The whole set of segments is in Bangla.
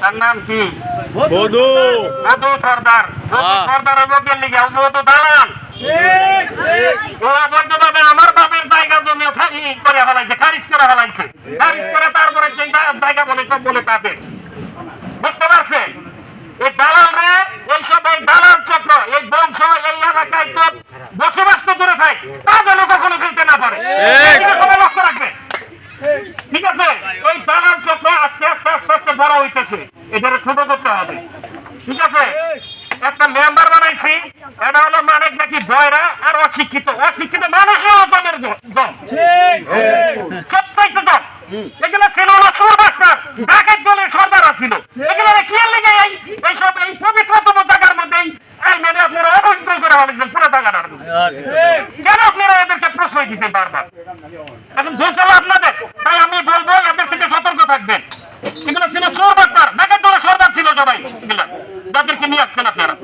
তার নাম কি? বধু। মধু সর্দার। হ্যাঁ। সর্দারের লিগে। মধু দালাল। আমার বাপের জায়গা জমি করে ফেলাইছে খারিজ করে ফেলাইছে। খারিজ করে তারপরে সেই জায়গা বলে সব বলে তাদের। বুঝতে পারছে এই দালাল রে এইসব এই দালাল চক্র এই বংশ এই এলাকায় তো বসবাস তো দূরে থাক তা যেন কখনো ফেলতে না পারে ঠিক। এটা সবাই লক্ষ্য রাখবে ঠিক আছে ওই দালাল চক্র আস্তে আস্তে আস্তে আস্তে বড় হইতেছে। এদের ছোট করতে হবে। ঠিক আছে? একটা মেম্বার বানাইছি। এটা হলো মানে নাকি বয়রা আর অশিক্ষিত। অশিক্ষিত মানুষও জনের জন। সবচাইতে জন। এগুলো ছিল হলো সুর ডাকের দলের সর্দার ছিল। এগুলো কি লেগে এই এইসব এই পবিত্রতম জায়গার মধ্যেই এই মেনে আপনারা অবহিত করে ফেলেছেন পুরো জায়গাটার কেন আপনারা এদেরকে প্রশ্রয় দিচ্ছেন বারবার? এখন দোষ হলো আপনাদের। তাই আমি বলব এদের থেকে সতর্ক থাকবেন এগুলো ছিল চোর ব্যাপার নাকের দলে সর্দার ছিল সবাই এগুলা যাদেরকে নিয়ে আসছেন আপনারা?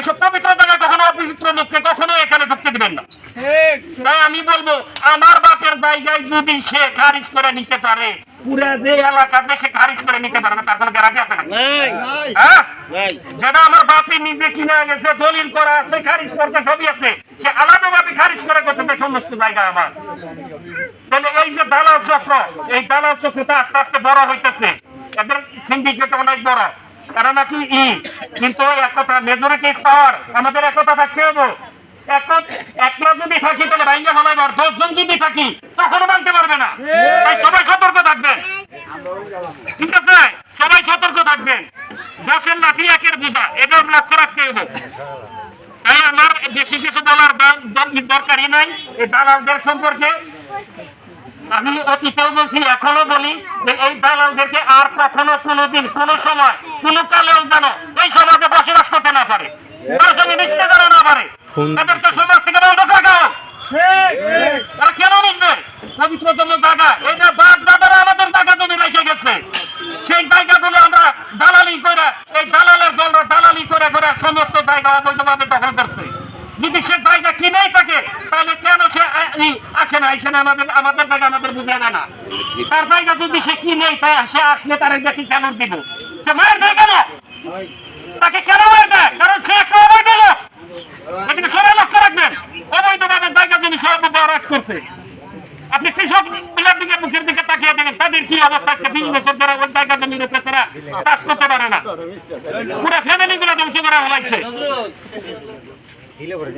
এসব পবিত্র জায়গায় কখনো অপবিত্র লোককে কখনো এখানে ঢুকতে দিবেন না। তাই আমি বলব আমার বাপের জায়গায় যদি সে খারিজ করে নিতে পারে পুরা যে এলাকাতে সে খারিজ করে নিতে পারবে তার কোনো গ্যারান্টি আছে না নাই। নাই। যেটা আমার বাপে নিজে কিনে গেছে দলিল করা আছে খারিজ করছে সবই আছে। সে আলাদাভাবে খারিজ করে করতেছে সমস্ত জায়গা আমার। তাহলে এই যে দালাল চক্র এই দালাল চক্রটা আস্তে আস্তে বড় হইতেছে। এদের সিন্ডিকেট অনেক বড়। তারা নাকি ই, কিন্তু একতা মেজরিটি পাওয়ার আমাদের একতা থাকতে হবে। এক- একলা যদি থাকি, তাহলে দশজন যদি থাকি, তখনও মানতে পারবে না। তাই সবাই সতর্ক থাকবেন ঠিক আছে? সবাই সতর্ক থাকবেন দশের লাঠি একের বোঝা লক্ষ্য রাখতে হবে। তাই আমার বেশি কিছু দরকারই নাই। এই দালালদের সম্পর্কে আমি অতীতেও বলছি এখনও বলি যে এই দালালদেরকে আর কখনো কোনোদিন কোনো সময় কোনো কালেও যেন এই সমাজে বসবাস করতে না পারে। তার সঙ্গে মিশতে যেন না পারে। তাদেরকে সমাজ থেকে বন্ধ থাকা হোক তারা কেন মিশবে? পবিত্রতম জায়গা। এটা দাদারা আমাদের জায়গা জমি রেখে গেছে। সেই জায়গাগুলো আমরা দালালি করে এই দালালের দলরা দালালি করে করে সমস্ত জায়গা অবৈধভাবে দখল করছে যদি সে জায়গা কিনেই থাকে। তাহলে কেন সে আসে না আসে না, আমাদের আমাদের জায়গা আমাদের বুঝে না। তার জায়গা যদি সে কিনেই সে আসলে তার দেখি চ্যালেঞ্জ দিব? সে মায়ের দেয় কেন? তাকে কেন মায়ের দেয় কারণ সে একটা অবৈধ লোক। এদিকে সবাই লক্ষ্য রাখবেন, অবৈধভাবে জায়গা জমি সব বরাদ করছে। আপনি কৃষকগুলার দিকে মুখের দিকে তাকিয়ে দেখেন, তাদের কি অবস্থা? আজকে বিশ বছর ধরে ওই জায়গা জমির উপরে তারা চাষ করতে পারে না। পুরো ফ্যামিলি গুলো ধ্বংস করে ফেলাইছে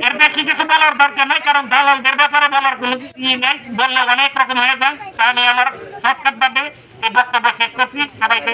এর বেশি কিছু বলার দরকার নাই, কারণ দালালদের ব্যাপারে বলার কোনো ই নেই। বললে অনেক রকম হয়ে যায়। তাহলে আমার শর্টকাট ভাবে এই বক্তব্য শেষ করছি। সবাইকে